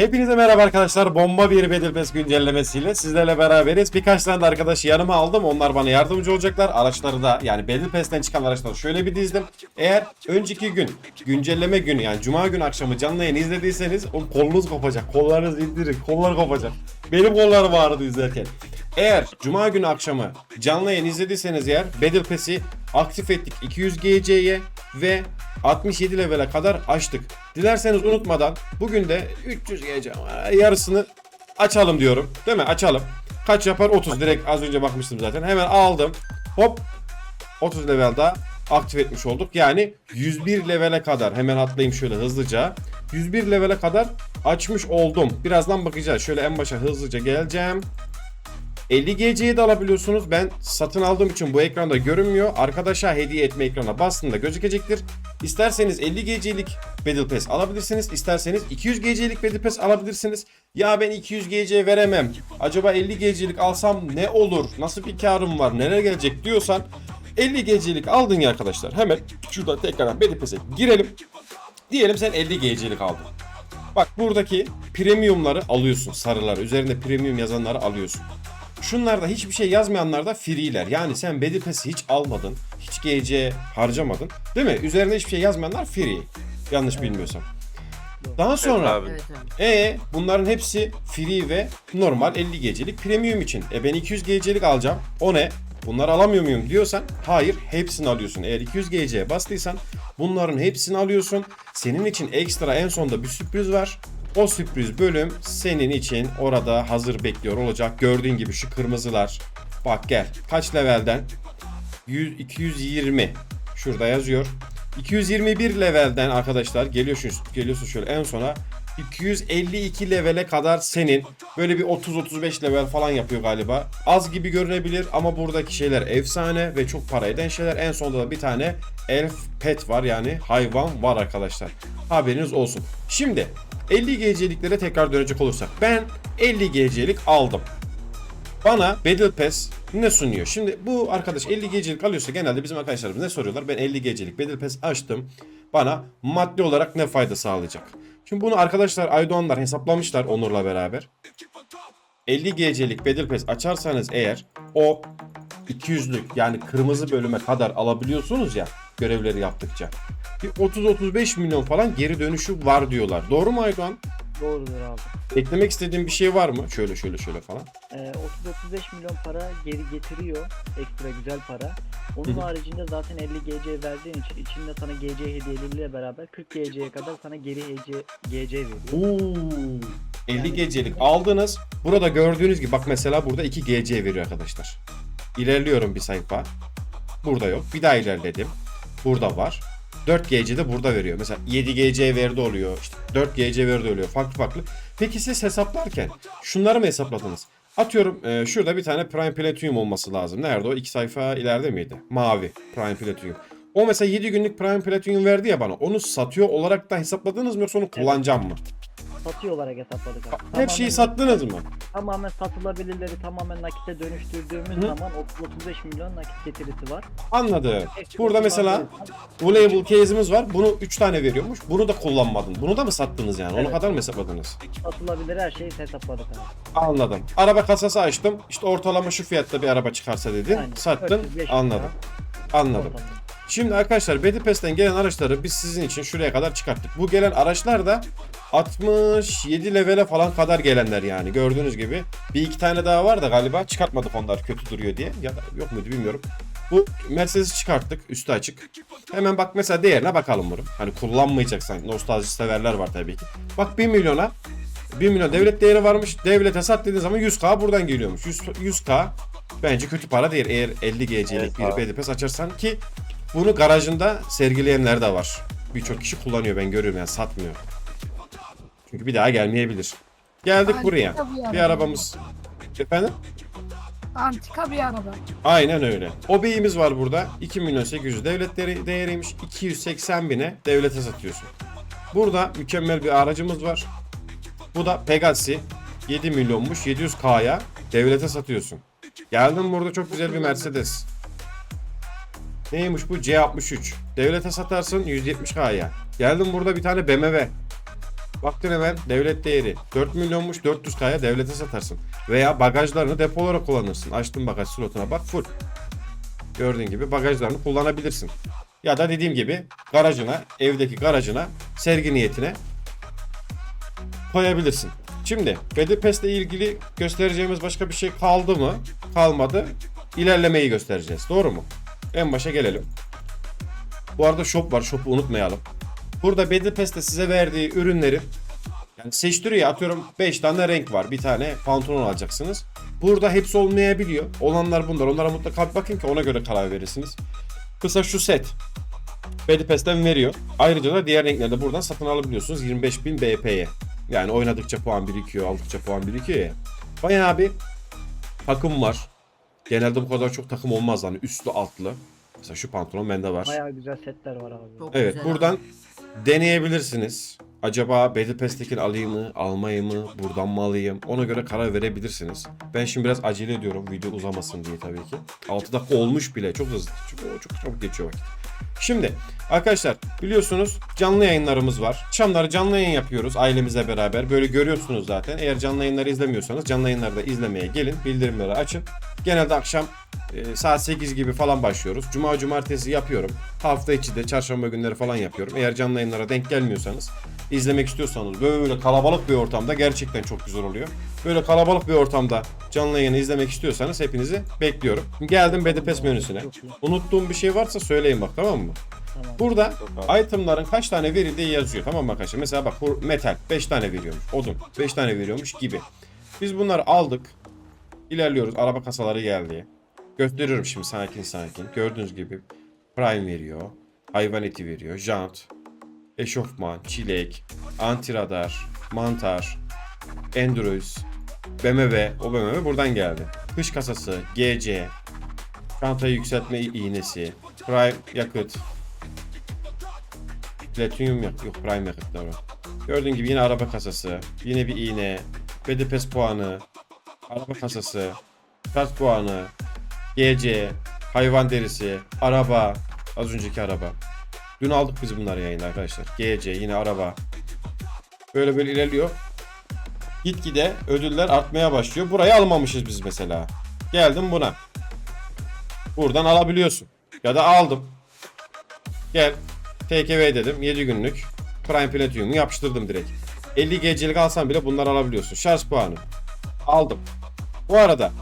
Hepinize merhaba arkadaşlar. Bomba bir Battle güncellemesiyle sizlerle beraberiz. Birkaç tane de arkadaşı yanıma aldım. Onlar bana yardımcı olacaklar. Araçları da yani Battle çıkan araçları şöyle bir dizdim. Eğer önceki gün güncelleme günü yani cuma günü akşamı canlı yayın izlediyseniz o kolunuz kopacak. Kollarınız indirin. Kollar kopacak. Benim kollarım ağrıdı izlerken. Eğer cuma günü akşamı canlı yayın izlediyseniz eğer Battle Pass'i aktif ettik 200 GC'ye ve 67 levele kadar açtık. Dilerseniz unutmadan bugün de 300 GC yarısını açalım diyorum. Değil mi? Açalım. Kaç yapar? 30 direkt az önce bakmıştım zaten. Hemen aldım. Hop 30 level daha aktif etmiş olduk. Yani 101 levele kadar hemen atlayayım şöyle hızlıca. 101 levele kadar açmış oldum. Birazdan bakacağız. Şöyle en başa hızlıca geleceğim. 50 GC'yi de alabiliyorsunuz. Ben satın aldığım için bu ekranda görünmüyor. Arkadaşa hediye etme ekranına bastığında gözükecektir. İsterseniz 50 GC'lik Battle Pass alabilirsiniz. İsterseniz 200 GC'lik Battle Pass alabilirsiniz. Ya ben 200 GC veremem. Acaba 50 GC'lik alsam ne olur? Nasıl bir karım var? Neler gelecek diyorsan 50 GC'lik aldın ya arkadaşlar. Hemen şuradan tekrardan Battle Pass'e girelim. Diyelim sen 50 GC'lik aldın. Bak buradaki premiumları alıyorsun sarıları. Üzerinde premium yazanları alıyorsun. Şunlarda hiçbir şey yazmayanlar da free'ler. Yani sen Battle Pass'i hiç almadın. Hiç GC harcamadın. Değil mi? Üzerinde hiçbir şey yazmayanlar free. Yanlış bilmiyorsam. Daha sonra. Evet e bunların hepsi free ve normal 50 gecelik premium için. E ben 200 gecelik alacağım. O ne? Bunları alamıyor muyum diyorsan hayır hepsini alıyorsun. Eğer 200 GC'ye bastıysan bunların hepsini alıyorsun. Senin için ekstra en sonda bir sürpriz var. O sürpriz bölüm senin için orada hazır bekliyor olacak. Gördüğün gibi şu kırmızılar. Bak gel. Kaç levelden? 100, 220. Şurada yazıyor. 221 levelden arkadaşlar geliyorsun geliyorsun şöyle en sona 252 levele kadar senin böyle bir 30-35 level falan yapıyor galiba. Az gibi görünebilir ama buradaki şeyler efsane ve çok para eden şeyler. En sonunda da bir tane elf pet var yani hayvan var arkadaşlar. Haberiniz olsun. Şimdi 50 GC'liklere tekrar dönecek olursak ben 50 GC'lik aldım. Bana Battle Pass ne sunuyor? Şimdi bu arkadaş 50 gecelik alıyorsa genelde bizim arkadaşlarımız ne soruyorlar? Ben 50 gecelik Battle Pass açtım. Bana maddi olarak ne fayda sağlayacak? Şimdi bunu arkadaşlar Aydoğanlar hesaplamışlar Onur'la beraber. 50 gecelik Battle Pass açarsanız eğer o 200'lük yani kırmızı bölüme kadar alabiliyorsunuz ya görevleri yaptıkça. Bir 30-35 milyon falan geri dönüşü var diyorlar. Doğru mu Aydoğan? Doğrudur abi. Eklemek istediğin bir şey var mı? Şöyle şöyle şöyle falan. Ee, 30-35 milyon para geri getiriyor. Ekstra güzel para. Onun Hı hı. haricinde zaten 50 GC verdiğin için içinde sana GC hediyeleriyle beraber 40 GC'ye kadar sana geri GC, GC veriyor. Oo, 50 gecelik aldınız. Burada gördüğünüz gibi bak mesela burada 2 GC veriyor arkadaşlar. İlerliyorum bir sayfa. Burada yok. Bir daha ilerledim. Burada var. 4 GC de burada veriyor. Mesela 7 GC verdi oluyor. İşte 4 GC verdi oluyor. Farklı farklı. Peki siz hesaplarken şunları mı hesapladınız? Atıyorum e, şurada bir tane Prime Platinum olması lazım. Nerede o? İki sayfa ileride miydi? Mavi Prime Platinum. O mesela 7 günlük Prime Platinum verdi ya bana. Onu satıyor olarak da hesapladınız mı yoksa onu kullanacağım mı? Satıyor olarak hesapladık abi. Tamamen- sattınız mı? Tamamen satılabilirleri tamamen nakite dönüştürdüğümüz Hı. zaman 30-35 milyon nakit getirisi var. Anladım. Ekstra Burada mesela label case'imiz var. Bunu 3 tane veriyormuş. Bunu da kullanmadın. Bunu da mı sattınız yani? Onu Evet. kadar mı hesapladınız? satılabilir her şeyi hesapladık abi. Anladım. Araba kasası açtım. İşte ortalama şu fiyatta bir araba çıkarsa dedin. Aynen. Sattın. 405 lira. Anladım. Anladım. Şimdi arkadaşlar Pass'ten gelen araçları biz sizin için şuraya kadar çıkarttık. Bu gelen araçlar da 67 levele falan kadar gelenler yani gördüğünüz gibi. Bir iki tane daha var da galiba çıkartmadık onlar kötü duruyor diye. Ya da yok muydu bilmiyorum. Bu Mercedes'i çıkarttık üstü açık. Hemen bak mesela değerine bakalım bunu. Hani kullanmayacaksan nostalji severler var tabii ki. Bak 1 milyona 1 milyon devlet değeri varmış. Devlete sat dediğin zaman 100k buradan geliyormuş. 100, 100k bence kötü para değil. Eğer 50 GC'lik Evet bir Pass açarsan ki bunu garajında sergileyenler de var. Birçok kişi kullanıyor ben görüyorum yani satmıyor. Çünkü bir daha gelmeyebilir. Geldik Harika buraya. bir Bir araba. arabamız. Efendim? Antika bir araba. Aynen öyle. O beyimiz var burada. 2 milyon 800 devlet değeri- değeriymiş. 280 bine devlete satıyorsun. Burada mükemmel bir aracımız var. Bu da Pegasi. 7 milyonmuş. 700K'ya devlete satıyorsun. Geldim burada çok güzel bir Mercedes. Neymiş bu? C63. Devlete satarsın 170K'ya. Geldim burada bir tane BMW. Baktın hemen devlet değeri 4 milyonmuş 400k'ya devlete satarsın. Veya bagajlarını depo olarak kullanırsın. Açtın bagaj slotuna bak full. Gördüğün gibi bagajlarını kullanabilirsin. Ya da dediğim gibi garajına, evdeki garajına, sergi niyetine koyabilirsin. Şimdi Bedipest ile ilgili göstereceğimiz başka bir şey kaldı mı? Kalmadı. İlerlemeyi göstereceğiz. Doğru mu? En başa gelelim. Bu arada shop var. Shop'u unutmayalım. Burada Bedipest'te size verdiği ürünleri yani seçtiriyor atıyorum 5 tane renk var. Bir tane pantolon alacaksınız. Burada hepsi olmayabiliyor. Olanlar bunlar. Onlara mutlaka bir bakın ki ona göre karar verirsiniz. Kısa şu set. Bedipest'ten veriyor. Ayrıca da diğer renkleri de buradan satın alabiliyorsunuz 25.000 BP'ye. Yani oynadıkça puan birikiyor, aldıkça puan birikiyor ya. Bayağı bir takım var. Genelde bu kadar çok takım olmaz hani üstlü altlı. Mesela şu pantolon bende var. Bayağı güzel setler var abi. Çok Evet güzel buradan abi. deneyebilirsiniz. Acaba Battle Pass'tekini alayım mı, almayayım mı, buradan mı alayım? Ona göre karar verebilirsiniz. Ben şimdi biraz acele ediyorum video uzamasın diye tabii ki. 6 dakika olmuş bile çok hızlı. Çok, çok çabuk geçiyor vakit. Şimdi arkadaşlar biliyorsunuz canlı yayınlarımız var. Akşamları canlı yayın yapıyoruz ailemizle beraber. Böyle görüyorsunuz zaten. Eğer canlı yayınları izlemiyorsanız canlı yayınları da izlemeye gelin. Bildirimleri açın. Genelde akşam e, saat 8 gibi falan başlıyoruz. Cuma cumartesi yapıyorum. Hafta içi de çarşamba günleri falan yapıyorum. Eğer canlı yayınlara denk gelmiyorsanız izlemek istiyorsanız böyle kalabalık bir ortamda gerçekten çok güzel oluyor. Böyle kalabalık bir ortamda canlı yayını izlemek istiyorsanız hepinizi bekliyorum. Geldim Bedipes menüsüne. Unuttuğum bir şey varsa söyleyin bak tamam mı? Burada itemların kaç tane verildiği yazıyor tamam mı arkadaşlar? Mesela bak metal 5 tane veriyormuş. Odun 5 tane veriyormuş gibi. Biz bunları aldık. İlerliyoruz. Araba kasaları geldi. Gösteriyorum şimdi sakin sakin. Gördüğünüz gibi Prime veriyor. Hayvan eti veriyor. Jant. Eşofman, çilek, antiradar, mantar, Endurus, BMW. O BMW buradan geldi. Kış kasası, GC, çantayı yükseltme iğnesi, Prime yakıt, Platinum yok, yok Prime yakıt doğru. Gördüğün gibi yine araba kasası, yine bir iğne, BDPS puanı, araba kasası, kart puanı, GC, hayvan derisi, araba, az önceki araba. Dün aldık biz bunları yayında arkadaşlar. GC, yine araba. Böyle böyle ilerliyor. Gitgide ödüller artmaya başlıyor. Burayı almamışız biz mesela. Geldim buna. Buradan alabiliyorsun. Ya da aldım. Gel. TKV dedim. 7 günlük. Prime Platinum'u yapıştırdım direkt. 50 gecelik alsan bile bunları alabiliyorsun. Şarj puanı. Aldım. Bu arada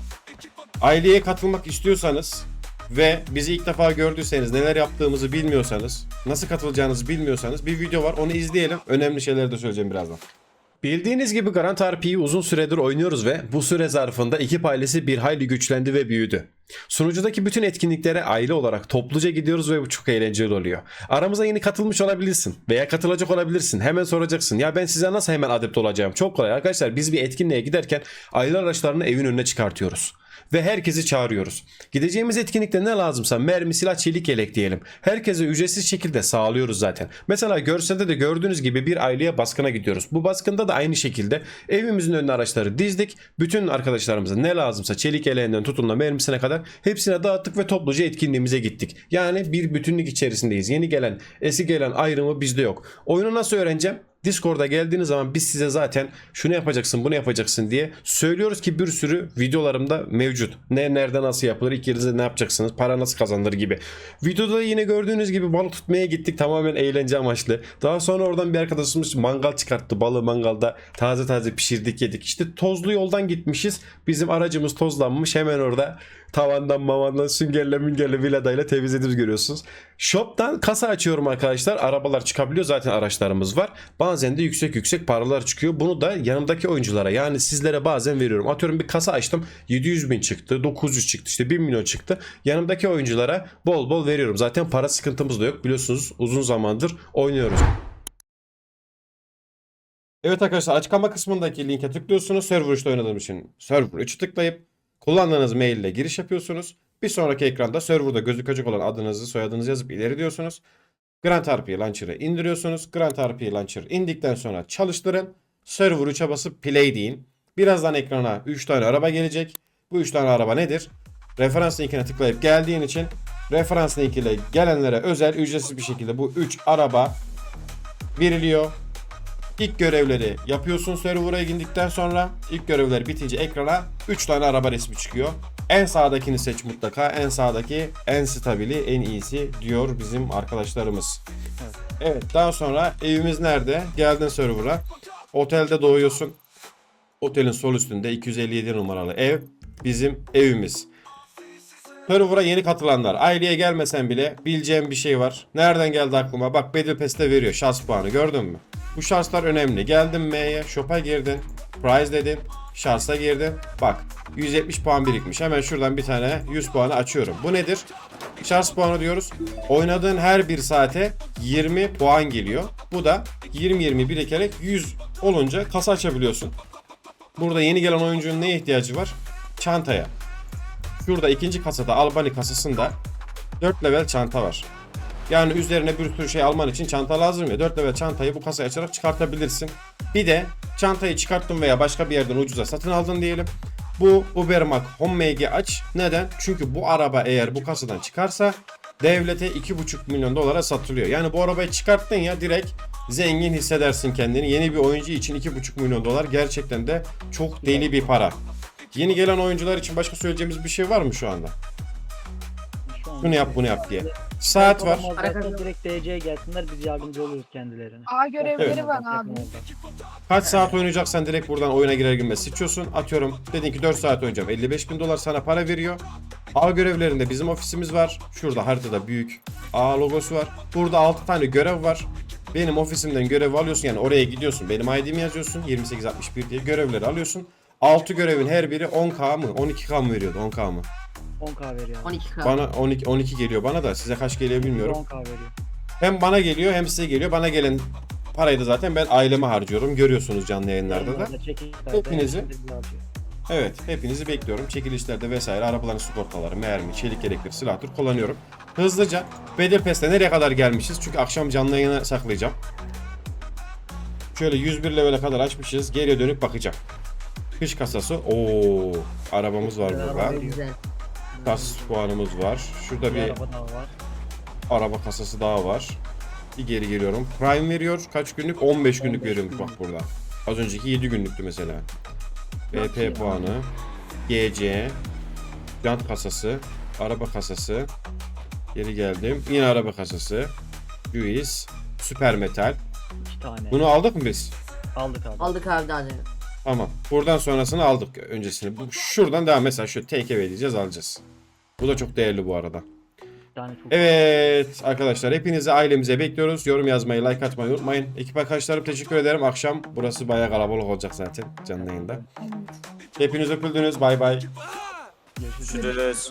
aileye katılmak istiyorsanız ve bizi ilk defa gördüyseniz neler yaptığımızı bilmiyorsanız nasıl katılacağınızı bilmiyorsanız bir video var onu izleyelim. Önemli şeyleri de söyleyeceğim birazdan. Bildiğiniz gibi Garant RP'yi uzun süredir oynuyoruz ve bu süre zarfında ekip ailesi bir hayli güçlendi ve büyüdü. Sunucudaki bütün etkinliklere aile olarak topluca gidiyoruz ve bu çok eğlenceli oluyor. Aramıza yeni katılmış olabilirsin veya katılacak olabilirsin. Hemen soracaksın. Ya ben size nasıl hemen adept olacağım? Çok kolay arkadaşlar. Biz bir etkinliğe giderken aile araçlarını evin önüne çıkartıyoruz. Ve herkesi çağırıyoruz. Gideceğimiz etkinlikte ne lazımsa mermi, silah, çelik yelek diyelim. Herkese ücretsiz şekilde sağlıyoruz zaten. Mesela görselde de gördüğünüz gibi bir aileye baskına gidiyoruz. Bu baskında da aynı şekilde evimizin önüne araçları dizdik. Bütün arkadaşlarımıza ne lazımsa çelik yeleğinden tutun da mermisine kadar hepsine dağıttık ve topluca etkinliğimize gittik. Yani bir bütünlük içerisindeyiz. Yeni gelen, eski gelen ayrımı bizde yok. Oyunu nasıl öğreneceğim? Discord'a geldiğiniz zaman biz size zaten şunu yapacaksın bunu yapacaksın diye söylüyoruz ki bir sürü videolarımda mevcut. Ne nerede nasıl yapılır ilk yerinizde ne yapacaksınız para nasıl kazanılır gibi. Videoda da yine gördüğünüz gibi balık tutmaya gittik tamamen eğlence amaçlı. Daha sonra oradan bir arkadaşımız mangal çıkarttı balığı mangalda taze taze pişirdik yedik. İşte tozlu yoldan gitmişiz bizim aracımız tozlanmış hemen orada tavandan mavandan süngerle müngerle villadayla temizlediğimiz görüyorsunuz. Shop'tan kasa açıyorum arkadaşlar. Arabalar çıkabiliyor zaten araçlarımız var. Bazen de yüksek yüksek paralar çıkıyor. Bunu da yanımdaki oyunculara yani sizlere bazen veriyorum. Atıyorum bir kasa açtım 700 bin çıktı 900 çıktı işte 1 milyon çıktı. Yanımdaki oyunculara bol bol veriyorum. Zaten para sıkıntımız da yok biliyorsunuz uzun zamandır oynuyoruz. Evet arkadaşlar açıklama kısmındaki linke tıklıyorsunuz. Server 3'te oynadığım için Server 3'ü tıklayıp kullandığınız mail ile giriş yapıyorsunuz. Bir sonraki ekranda serverda gözükecek olan adınızı soyadınızı yazıp ileri diyorsunuz. Grand RP Launcher'ı indiriyorsunuz. Grand RP Launcher indikten sonra çalıştırın. Server 3'e basıp play deyin. Birazdan ekrana 3 tane araba gelecek. Bu 3 tane araba nedir? Referans linkine tıklayıp geldiğin için referans link ile gelenlere özel ücretsiz bir şekilde bu 3 araba veriliyor. İlk görevleri yapıyorsun server'a indikten sonra ilk görevler bitince ekrana 3 tane araba resmi çıkıyor. En sağdakini seç mutlaka. En sağdaki en stabili, en iyisi diyor bizim arkadaşlarımız. Evet daha sonra evimiz nerede? Geldin server'a. Otelde doğuyorsun. Otelin sol üstünde 257 numaralı ev bizim evimiz. Server'a yeni katılanlar. Aileye gelmesen bile bileceğim bir şey var. Nereden geldi aklıma? Bak Battle veriyor şans puanı gördün mü? Bu şanslar önemli. Geldin M'ye, shop'a girdin. Prize dedin. Şansa girdin. Bak 170 puan birikmiş. Hemen şuradan bir tane 100 puanı açıyorum. Bu nedir? Şans puanı diyoruz. Oynadığın her bir saate 20 puan geliyor. Bu da 20-20 birikerek 100 olunca kasa açabiliyorsun. Burada yeni gelen oyuncunun neye ihtiyacı var? Çantaya. Şurada ikinci kasada Albany kasasında 4 level çanta var. Yani üzerine bir sürü şey alman için çanta lazım ya. 4 level çantayı bu kasaya açarak çıkartabilirsin. Bir de çantayı çıkarttın veya başka bir yerden ucuza satın aldın diyelim. Bu Ubermac Homemake'i aç. Neden? Çünkü bu araba eğer bu kasadan çıkarsa devlete 2,5 milyon dolara satılıyor. Yani bu arabayı çıkarttın ya direkt zengin hissedersin kendini. Yeni bir oyuncu için 2,5 milyon dolar gerçekten de çok deli bir para. Yeni gelen oyuncular için başka söyleyeceğimiz bir şey var mı şu anda? Şu an Bunu yap bunu yap diye. Saat var. Olamazlarsa direkt DC'ye gelsinler biz yardımcı oluruz kendilerine. A görevleri Evet. var abi. Kaç saat oynayacaksan direkt buradan oyuna girer girmez seçiyorsun. Atıyorum dedin ki 4 saat oynayacağım. 55 bin dolar sana para veriyor. A görevlerinde bizim ofisimiz var. Şurada haritada büyük A logosu var. Burada 6 tane görev var. Benim ofisimden görev alıyorsun yani oraya gidiyorsun. Benim ID'mi yazıyorsun 2861 diye görevleri alıyorsun. 6 görevin her biri 10k mı 12k mı veriyordu 10k mı? 10k veriyor. 12 k. Bana 12 12 geliyor bana da size kaç geliyor bilmiyorum. 10k veriyor. Hem bana geliyor hem size geliyor. Bana gelen parayı da zaten ben aileme harcıyorum. Görüyorsunuz canlı yayınlarda da. Çekilişlerde Hepinizi-. Evet, hepinizi bekliyorum. Çekilişlerde vesaire arabaların sigortaları, mermi, çelik yelekleri, silahtır kullanıyorum. Hızlıca Battle Pass'te nereye kadar gelmişiz? Çünkü akşam canlı yayına saklayacağım. Şöyle 101 level'e kadar açmışız. Geriye dönüp bakacağım. Kış kasası. Oo, arabamız var burada. Güzel. Kas puanımız var. Şurada Bir araba daha var. araba kasası daha var. Bir geri geliyorum. Prime veriyor. Kaç günlük? 15 günlük 15 veriyormuş bak burada. Az önceki 7 günlüktü mesela. BP puanı. GC. Jant kasası. Araba kasası. Geri geldim. Yine araba kasası. Juice. Süper metal. 2 tane. Bunu aldık mı biz? aldık abi. Aldık abi daha. Tamam. Buradan sonrasını aldık öncesini. Bu, şuradan devam mesela şu take away diyeceğiz alacağız. Bu da çok değerli bu arada. Çok Evet arkadaşlar hepinizi ailemize bekliyoruz. Yorum yazmayı, like atmayı unutmayın. Ekip arkadaşlarım teşekkür ederim. Akşam burası bayağı kalabalık olacak zaten canlı yayında. Hepiniz öpüldünüz. Bay bay. görüşürüz. Görüşürüz.